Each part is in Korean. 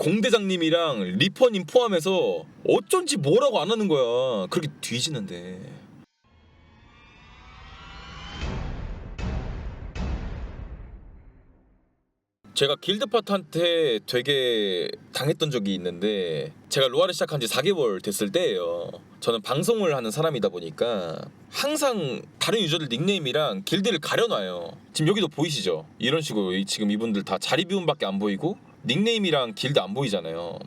공대장님이랑 리퍼님 포함해서 어쩐지 뭐라고 안 하는 거야. 그렇게 뒤지는데. 제가 길드팟한테 되게 당했던 적이 있는데 제가 로아를 시작한 지 4개월 됐을 때예요. 저는 방송을 하는 사람이다 보니까 항상 다른 유저들 닉네임이랑 길드를 가려놔요. 지금 여기도 보이시죠? 이런 식으로 이- 지금 이분들 다 자리 비움밖에 안 보이고 닉네임이랑 길드 안 보이잖아요.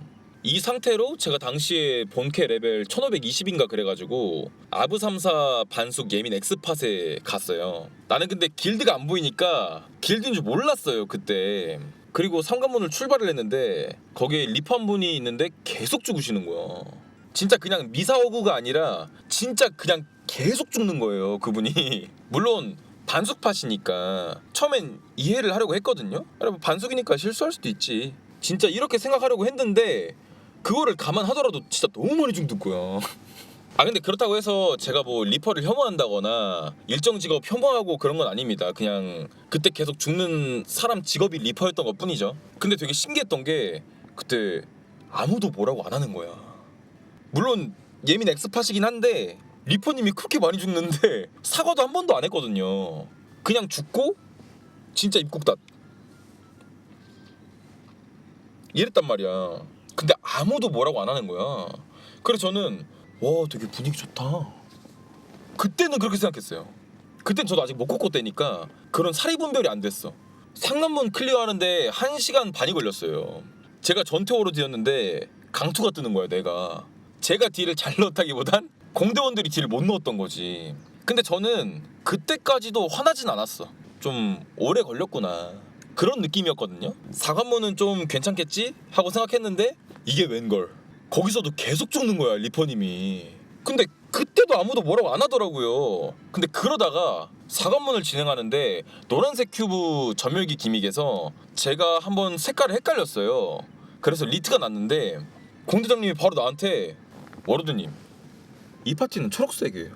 이 상태로 제가 당시에 본캐 레벨 1520인가 그래가지고 아브 3사 반숙 예민 엑스팟에 갔어요. 나는 근데 길드가 안 보이니까 길드인 줄 몰랐어요 그때. 그리고 상관문을 출발을 했는데 거기에 리판 분이 있는데 계속 죽으시는 거야. 진짜 그냥 미사오구가 아니라 진짜 그냥 계속 죽는 거예요 그분이. 물론 반숙팟이니까 처음엔 이해를 하려고 했거든요. 여러분 반숙이니까 실수할 수도 있지. 진짜 이렇게 생각하려고 했는데 그거를 감안하더라도 진짜 너무 많이 죽는 거야. 아 근데 그렇다고 해서 제가 뭐 리퍼를 혐오한다거나 일정 직업 혐오하고 그런 건 아닙니다. 그냥 그때 계속 죽는 사람 직업이 리퍼였던 것 뿐이죠. 근데 되게 신기했던 게 그때 아무도 뭐라고 안 하는 거야. 물론 예민 엑스팟이긴 한데 리퍼님이 그렇게 많이 죽는데 사과도 한 번도 안 했거든요. 그냥 죽고 진짜 입국 닫. 이랬단 말이야. 근데 아무도 뭐라고 안 하는 거야. 그래서 저는 와 되게 분위기 좋다. 그때는 그렇게 생각했어요. 그땐 저도 아직 못 걷고 때니까 그런 사리 분별이 안 됐어. 상남문 클리어하는데 1시간 반이 걸렸어요. 제가 전태호로 뛰었는데 강투가 뜨는 거야 내가. 제가 딜을 잘 넣었다기보단 공대원들이 딜을 못 넣었던 거지. 근데 저는 그때까지도 화나진 않았어. 좀 오래 걸렸구나. 그런 느낌이었거든요. 사관문은 좀 괜찮겠지 하고 생각했는데 이게 웬걸. 거기서도 계속 죽는 거야 리퍼님이. 근데 그때도 아무도 뭐라고 안 하더라고요. 근데 그러다가 사관문을 진행하는데 노란색 큐브 전멸기 기믹에서 제가 한번 색깔을 헷갈렸어요. 그래서 리트가 났는데 공대장님이 바로 나한테 워로드님 이 파티는 초록색이에요.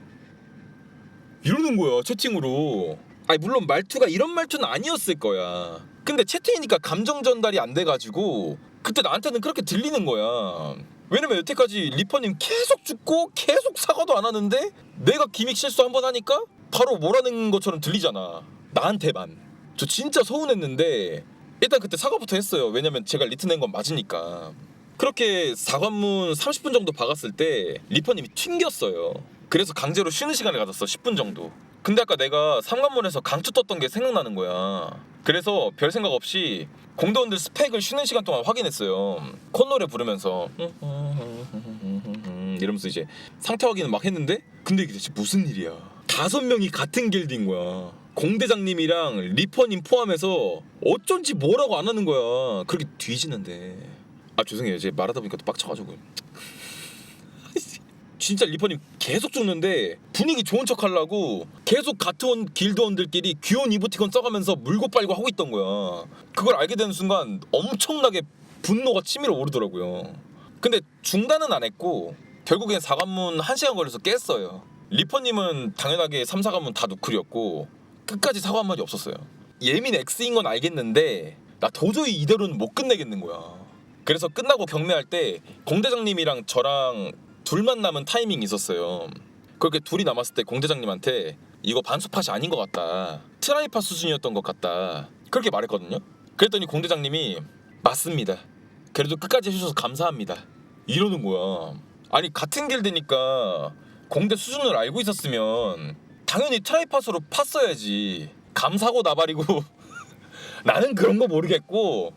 이러는 거야 채팅으로. 아니 물론 말투가 이런 말투는 아니었을 거야. 근데 채팅이니까 감정 전달이 안 돼가지고 그때 나한테는 그렇게 들리는 거야. 왜냐면 여태까지 리퍼님 계속 죽고 계속 사과도 안 하는데 내가 기믹 실수 한 번 하니까 바로 뭐라는 것처럼 들리잖아. 나한테만. 저 진짜 서운했는데 일단 그때 사과부터 했어요. 왜냐면 제가 리트 낸 건 맞으니까. 그렇게 사관문 30분 정도 박았을 때 리퍼님이 튕겼어요. 그래서 강제로 쉬는 시간을 가졌어 10분 정도. 근데 아까 내가 삼관문에서 강투 떴던 게 생각나는 거야. 그래서 별 생각 없이 공대원들 스펙을 쉬는 시간 동안 확인했어요. 콧노래 부르면서 이러면서 이제 상태 확인을 막 했는데 근데 이게 대체 무슨 일이야? 다섯 명이 같은 길드인 거야. 공대장님이랑 리퍼님 포함해서 어쩐지 뭐라고 안 하는 거야. 그렇게 뒤지는데. 아 죄송해요. 제 말하다 보니까 또 빡쳐가지고. 진짜 리퍼님 계속 죽는데 분위기 좋은 척 하려고 계속 같은 길드원들끼리 귀여운 이모티콘 써가면서 물고 빨고 하고 있던 거야. 그걸 알게 되는 순간 엄청나게 분노가 치밀어 오르더라고요. 근데 중단은 안 했고 결국엔 사관문 1시간 걸려서 깼어요. 리퍼님은 당연하게 3, 4관문 다 누클이었고 끝까지 사과 한마디 없었어요. 예민 X인 건 알겠는데 나 도저히 이대로는 못 끝내겠는 거야. 그래서 끝나고 경매할 때 공대장님이랑 저랑 둘만 남은 타이밍이 있었어요. 그렇게 둘이 남았을 때 공대장님한테 이거 반수팟이 아닌 것 같다. 트라이팟 수준이었던 것 같다. 그렇게 말했거든요. 그랬더니 공대장님이 맞습니다. 그래도 끝까지 해주셔서 감사합니다. 이러는 거야. 아니 같은 길드니까 공대 수준을 알고 있었으면 당연히 트라이팟으로 팠어야지. 감사고 나발이고 나는 그런 거 모르겠고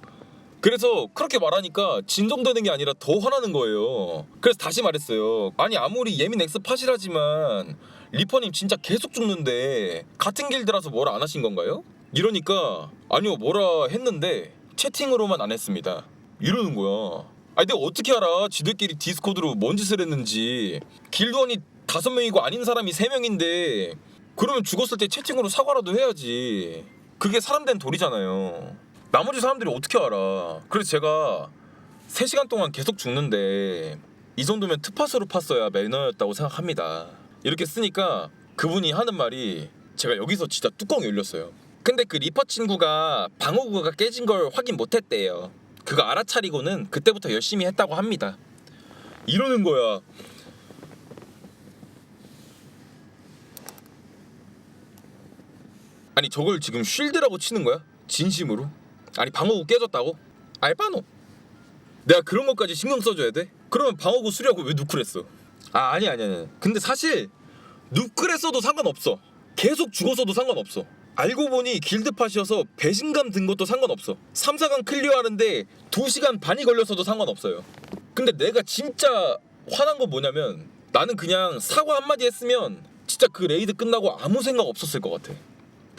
그래서 그렇게 말하니까 진정되는 게 아니라 더 화나는 거예요. 그래서 다시 말했어요. 아니 아무리 예민 엑스 팟이라지만 리퍼님 진짜 계속 죽는데 같은 길드라서 뭐라 안 하신 건가요? 이러니까 아니요 뭐라 했는데 채팅으로만 안 했습니다. 이러는 거야. 아니 내가 어떻게 알아? 지들끼리 디스코드로 뭔 짓을 했는지 길드원이 다섯 명이고 아닌 사람이 세 명인데 그러면 죽었을 때 채팅으로 사과라도 해야지. 그게 사람 된 도리잖아요. 나머지 사람들이 어떻게 알아? 그래서 제가 3시간 동안 계속 죽는데 이 정도면 트팟으로 팠어야 매너였다고 생각합니다. 이렇게 쓰니까 그분이 하는 말이 제가 여기서 진짜 뚜껑이 열렸어요. 근데 그 리퍼 친구가 방어구가 깨진 걸 확인 못 했대요. 그거 알아차리고는 그때부터 열심히 했다고 합니다. 이러는 거야. 아니 저걸 지금 쉴드라고 치는 거야? 진심으로? 아니 방어구 깨졌다고? 알바노? 내가 그런 것까지 신경 써줘야 돼? 그러면 방어구 수리하고 왜 누클했어? 아 아니 아니 아니 근데 사실 누클했어도 상관없어 계속 죽었어도 상관없어 알고 보니 길드팟이어서 배신감 든 것도 상관없어 3, 4강 클리어하는데 2시간 반이 걸렸어도 상관없어요 근데 내가 진짜 화난 건 뭐냐면 나는 그냥 사과 한마디 했으면 진짜 그 레이드 끝나고 아무 생각 없었을 것 같아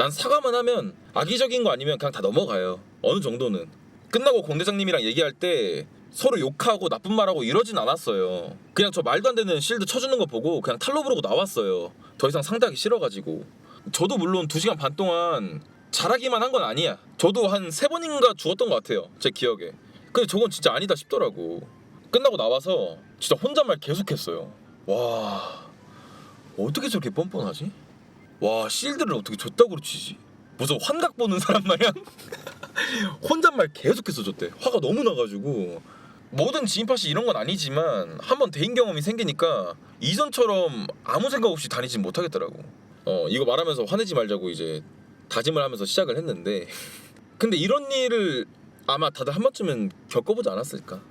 난 사과만 하면 악의적인 거 아니면 그냥 다 넘어가요. 어느 정도는. 끝나고 공 대장님이랑 얘기할 때 서로 욕하고 나쁜 말하고 이러진 않았어요. 그냥 저 말도 안 되는 실드 쳐주는 거 보고 그냥 탈로 부르고 나왔어요. 더 이상 상대하기 싫어가지고. 저도 물론 2시간 반 동안 잘하기만 한 건 아니야. 저도 한 세 번인가 죽었던 것 같아요 제 기억에. 근데 저건 진짜 아니다 싶더라고. 끝나고 나와서 진짜 혼잣말 계속했어요. 와 어떻게 저렇게 뻔뻔하지? 와 실드를 어떻게 줬다고 치지? 무슨 환각 보는 사람 마냥? 혼잣말 계속해서 줬대. 화가 너무 나가지고. 모든 지인 팟이 이런 건 아니지만 한번 대인 경험이 생기니까 이전처럼 아무 생각 없이 다니진 못하겠더라고. 어 이거 말하면서 화내지 말자고 이제 다짐을 하면서 시작을 했는데. 근데 이런 일을 아마 다들 한 번쯤은 겪어보지 않았을까